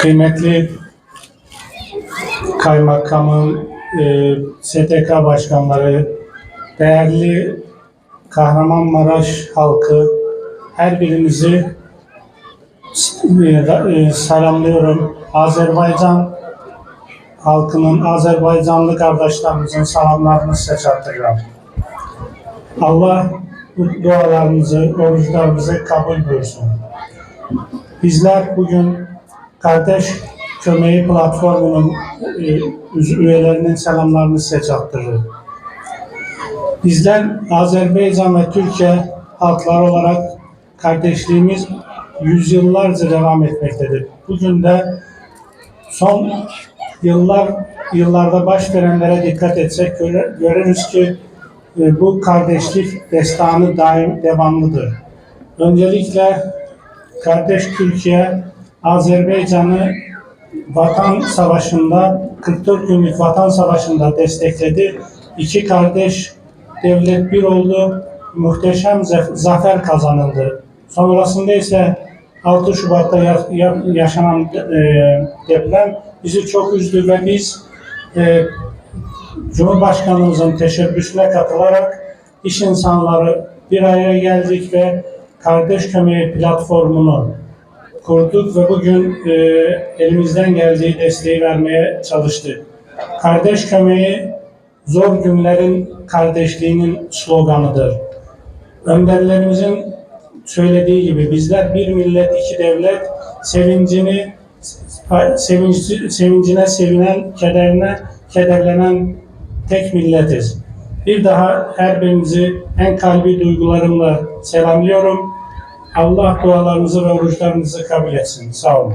kıymetli kaymakamın, e, STK başkanları, değerli Kahramanmaraş halkı, her birinizi e, e, selamlıyorum. Azerbaycan halkının, Azerbaycanlı kardeşlerimizin salamlarını size çatdırıram. Allah bu dualarımızı, oruçlarımızı kabul buyursun. Bizler bugün Kardeş Kömeği Platformu'nun e, üyelerinin selamlarını size çatdırırım. Bizler Azerbaycan ve Türkiye halkları olarak kardeşliğimiz yüzyıllarca devam etmektedir. Bugün de son yıllar yıllarda baş verenlere dikkat etsek görürüz ki e, bu kardeşlik destanı daim devamlıdır. Öncelikle kardeş Türkiye Azerbaycan'ı Vatan Savaşı'nda 44 günlük Vatan Savaşı'nda destekledi. İki kardeş devlet bir oldu. Muhteşem zaf- zafer kazanıldı. Sonrasında ise 6 Şubat'ta ya- ya- yaşanan e, deprem bizi çok üzdü ve biz e, Cumhurbaşkanımızın teşebbüsüne katılarak iş insanları bir araya geldik ve Kardeş Kömeği platformunu kurduk ve bugün e, elimizden geldiği desteği vermeye çalıştık. Kardeş Kömeği zor günlerin kardeşliğinin sloganıdır. Önderlerimizin söylediği gibi bizler bir millet iki devlet sevincini sevinci, sevincine sevinen, kederine kederlenen tek milletiz. Bir daha her birinizi en kalbi duygularımla selamlıyorum. Allah dualarınızı ve oruçlarınızı kabul etsin. Sağ olun.